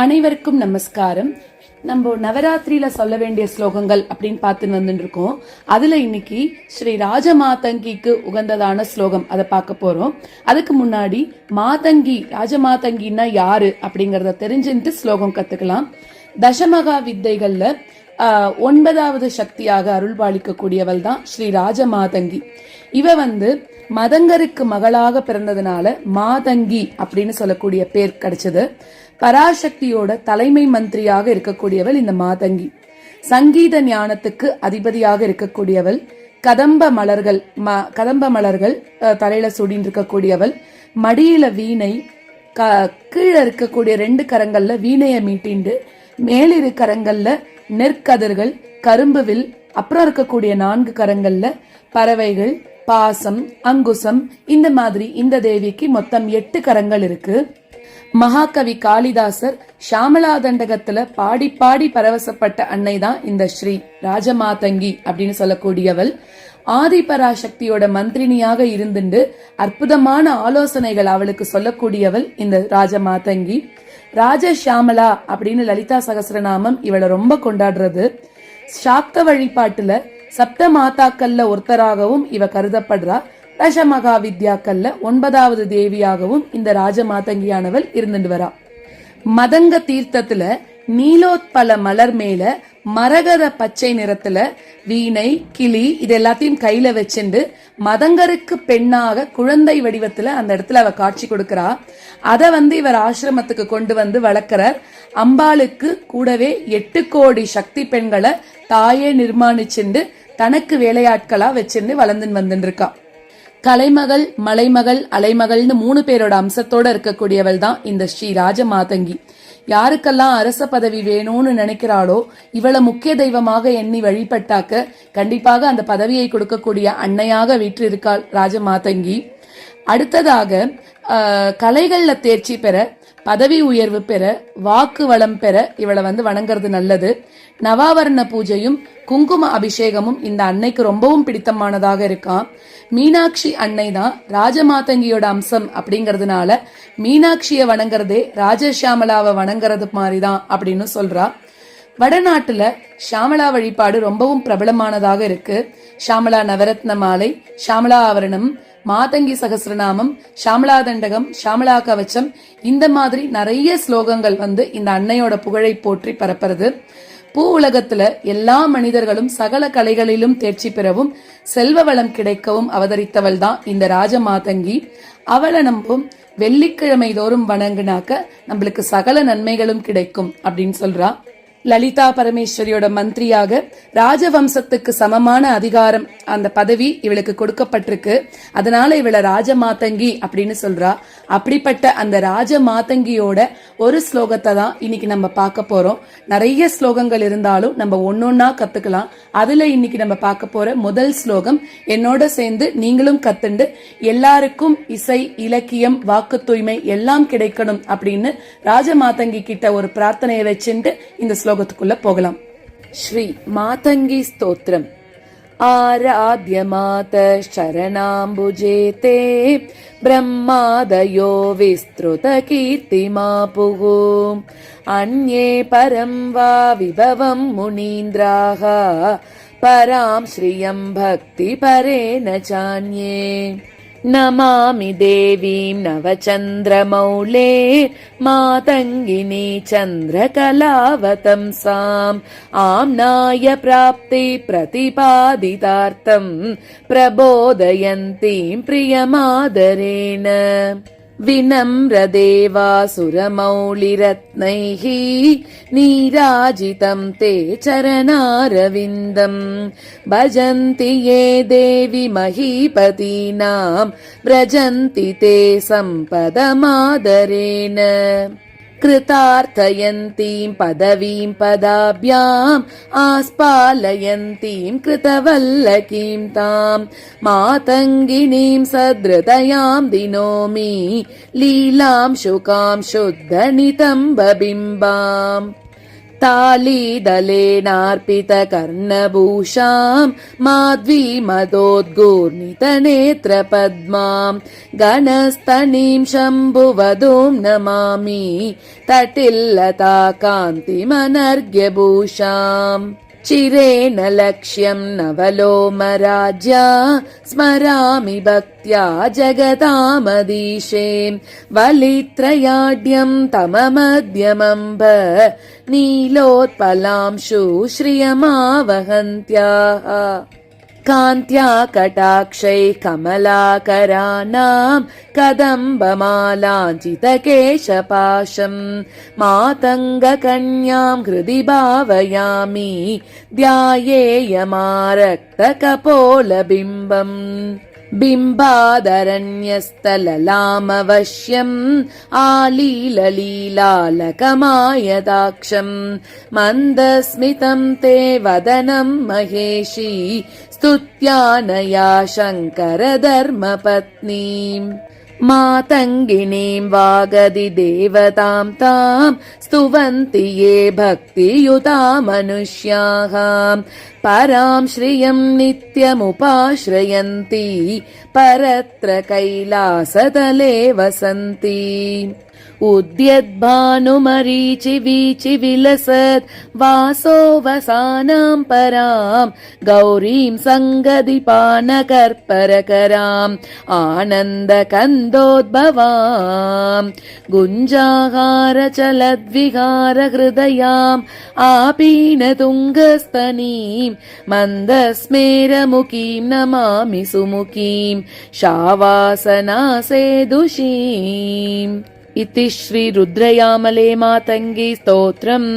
அனைவருக்கும் நமஸ்காரம். நம்ம நவராத்திரியில சொல்ல வேண்டிய ஸ்லோகங்கள் அப்படின்னு பார்த்து வந்துட்டு இருக்கோம் அதுல இன்னைக்கு ஸ்ரீ ராஜமாதங்கிக்கு உகந்ததான ஸ்லோகம் அதை பார்க்க போறோம். அதுக்கு முன்னாடி மாதங்கி ராஜமாதங்கின்னா யாரு அப்படிங்கறத தெரிஞ்சுட்டு ஸ்லோகம் கத்துக்கலாம். தசமகா வித்தைகள்ல ஒன்பதாவது சக்தியாக அருள்பாலிக்கக்கூடியவள் தான் ஸ்ரீ ராஜமாதங்கி. இவ வந்து மதங்கருக்கு மகளாக பிறந்ததுனால மாதங்கி அப்படின்னு சொல்லக்கூடிய பேர் கிடைச்சது. பராசக்தியோட தலைமை மந்திரியாக இருக்கக்கூடியவள் இந்த மாதங்கி. சங்கீத ஞானத்துக்கு அதிபதியாக இருக்கக்கூடியவள். கதம்ப மலர்கள் ம- கதம்ப மலர்கள் தலையில சூடின்னு இருக்கக்கூடியவள். மடியில வீணை க கீழே இருக்கக்கூடிய ரெண்டு கரங்கள்ல வீணையை மீட்டிண்டு மேலிரு கரங்கள்ல நெற்கதிர்கள் கரும்பு வில் அப்புறம் இருக்கக்கூடிய நான்கு கரங்கள்ல பறவைகள் பாசம் அங்குசம் இந்த மாதிரி இந்த தேவிக்கு மொத்தம் எட்டு கரங்கள் இருக்கு. மகாகவி காளிதாசர் ஷாமலா தண்டகத்துல பாடி பாடி பரவசப்பட்ட அன்னை தான் இந்த ஸ்ரீ ராஜமாதங்கி அப்படின்னு சொல்லக்கூடியவள். ஆதிபராசக்தியோட மந்திரினியாக இருந்துண்டு அற்புதமான ஆலோசனைகள் அவளுக்கு சொல்லக்கூடியவள் இந்த ராஜமாதங்கி. ராஜஷியாமலா அப்படின்னு லலிதா சகசரநாமம் இவளை ரொம்ப கொண்டாடுறது. சாப்த வழிபாட்டுல சப்த மாதாக்கள்ல ஒருத்தராகவும் இவ கருதப்படுறா. தசமகா வித்யாக்கள்ல ஒன்பதாவது தேவியாகவும் இந்த ராஜமாதங்கியானவள் இருந்துட்டு வரா. மதங்க தீர்த்தத்துல நீலோத்பல மலர் மேல மரகத பச்சை நிறத்துல வீணை கிளி இது எல்லாத்தையும் கையில வச்சுண்டு மதங்கருக்கு பெண்ணாக குழந்தை வடிவத்துல அந்த இடத்துல அவ காட்சி கொடுக்கறா. அத வந்து இவர் ஆசிரமத்துக்கு கொண்டு வந்து வளர்க்கிறார். அம்பாளுக்கு கூடவே எட்டு கோடி சக்தி பெண்களை தாயே நிர்மாணிச்சுண்டு தனக்கு வேலையாட்களா வச்சுண்டு வளர்ந்துன்னு வந்துட்டு இருக்கா. கலைமகள் மலைமகள் அலைமகள்னு மூணு பேரோட அம்சத்தோட இருக்கக்கூடியவள் தான் இந்த ஸ்ரீ ராஜமாதங்கி. யாருக்கெல்லாம் அரச பதவி வேணும்னு நினைக்கிறாளோ இவளை முக்கிய தெய்வமாக எண்ணி வழிபட்டாக்க கண்டிப்பாக அந்த பதவியை கொடுக்கக்கூடிய அன்னையாக வீற்றிருக்காள் ராஜமாதங்கி. அடுத்ததாக கலைகளில் தேர்ச்சி பெற பதவி உயர்வு பெற வாக்கு வளம் பெற இவளை வந்து வணங்குறது நல்லது. நவாவரண பூஜையும் குங்கும அபிஷேகமும் இந்த அன்னைக்கு ரொம்பவும் பிடித்தமானதாக இருக்கான் மீனாட்சி அன்னை தான் ராஜமாதங்கியோட அம்சம் அப்படிங்கிறதுனால மீனாட்சியை வணங்குறதே ராஜஷியாமலாவை வணங்குறது மாதிரி தான் அப்படின்னு சொல்றா. வடநாட்டுல ஷாமலா வழிபாடு ரொம்பவும் பிரபலமானதாக இருக்கு. ஷாமலா நவரத்ன மாலை ஷாமலா ஆவரணம் மாதங்கி சகசிரநாமம் ஷாமலா தண்டகம் ஷாமலா கவச்சம் இந்த மாதிரி நிறைய ஸ்லோகங்கள் வந்து இந்த அன்னையோட புகழை போற்றி பரப்புறது. பூ உலகத்துல எல்லா மனிதர்களும் சகல கலைகளிலும் தேர்ச்சி பெறவும் செல்வ வளம் கிடைக்கவும் அவதரித்தவள் தான் இந்த ராஜமாதங்கி அவளை நம்பும் வெள்ளிக்கிழமை தோறும் வணங்குனாக்க நம்மளுக்கு சகல நன்மைகளும் கிடைக்கும் அப்படின்னு சொல்றா. லலிதா பரமேஸ்வரியோட மந்திரியாக ராஜவம்சத்துக்கு சமமான அதிகாரம் அந்த பதவி இவளுக்கு கொடுக்கப்பட்டிருக்கு. அதனால இவளை ராஜமாதங்கி அப்படின்னு சொல்றா. அப்படிப்பட்ட அந்த ராஜமாதங்கியோட ஒரு ஸ்லோகத்தை தான் இன்னைக்கு நம்ம பார்க்க போறோம். நிறைய ஸ்லோகங்கள் இருந்தாலும் நம்ம ஒன்னொன்னா கத்துக்கலாம். அதுல இன்னைக்கு நம்ம பார்க்க போற முதல் ஸ்லோகம் என்னோட சேர்ந்து நீங்களும் கத்துண்டு எல்லாருக்கும் இசை இலக்கியம் வாக்கு தூய்மை எல்லாம் கிடைக்கணும் அப்படின்னு ராஜமாதங்கி கிட்ட ஒரு பிரார்த்தனையை வச்சுட்டு இந்த ശ്ലോകത്തിക്കുള്ള പോകലാം. ശ്രീ മാതംഗി സ്തോത്രം. ആരാധ്യ മാത ശരണാംബുജേ ബ്രഹ്മാദയോ വിസ്തൃത കീർത്തിമാപുഹു. അന്യേ പരം വാ വിഭവം മുനീന്ദ്രാഹ പരാം ശ്രിയം ഭക്തി പരേണ ചാന്യേ. नमामि देवीं नवचन्द्रमौले मातङ्गिनी चन्द्रकलावतंसाम् आम्नाय प्राप्ति प्रतिपादितार्थम् प्रबोधयन्तीं प्रियमादरेण विनम्रदेवासुरमौलिरत्नैः नीराजितं ते चरणारविन्दम् भजन्ति ये देवि महीपतीनां व्रजन्ति ते सम्पदमादरेण कृतार्थयन्तीं पदवीं पदाभ्याम् आस्पालयन्तीं कृतवल्लकीं ताम् मातङ्गिनीं सदृतयां दिनोमि लीलां शुकां शुद्धनितम्बबिम्बाम् ताली दलेनार्पित कर्णभूषाम् माध्वी मदोद्गोर्नितनेत्र पद्माम् गणस्तनीम् नमामि तटिल्लता कान्तिमनर्घ्यभूषाम्। चिरेण लक्ष्यम् नवलोमराज्या स्मरामि भक्त्या जगतामदीशे वलित्रयाढ्यम् तममध्यमम्ब नीलोत्पलांशु श्रियमावहन्त्याः कान्त्या कटाक्षैः कमलाकराणाम् कदम्बमालाञ्चितकेशपाशम् मातङ्गकन्याम् हृदि भावयामि ध्यायेयमारक्तकपोलबिम्बम् बिम्बादरण्यस्थललामवश्यम् आलीललीलालकमायदाक्षम् मन्दस्मितम् ते वदनम् महेशी स्तुत्यानया शङ्करधर्मपत्नीम् मातङ्गिनीम् वागदि देवताम् ताम् स्तुवन्ति ये भक्तियुता मनुष्याः पराम् श्रियम् नित्यमुपाश्रयन्ति परत्र कैलासतले वसन्ति उद्यद् भानुमरीचिवीचि विलसत् वासो वसानाम् पराम् गौरीम् सङ्गतिपानकर्परकराम् आनन्द कन्दोद्भवा गुञ्जाहार चलद्विहार नमामि सुमुखीम् शावासनासेदुषीम्। इति श्रीरुद्रयामले मातङ्गी स्तोत्रम्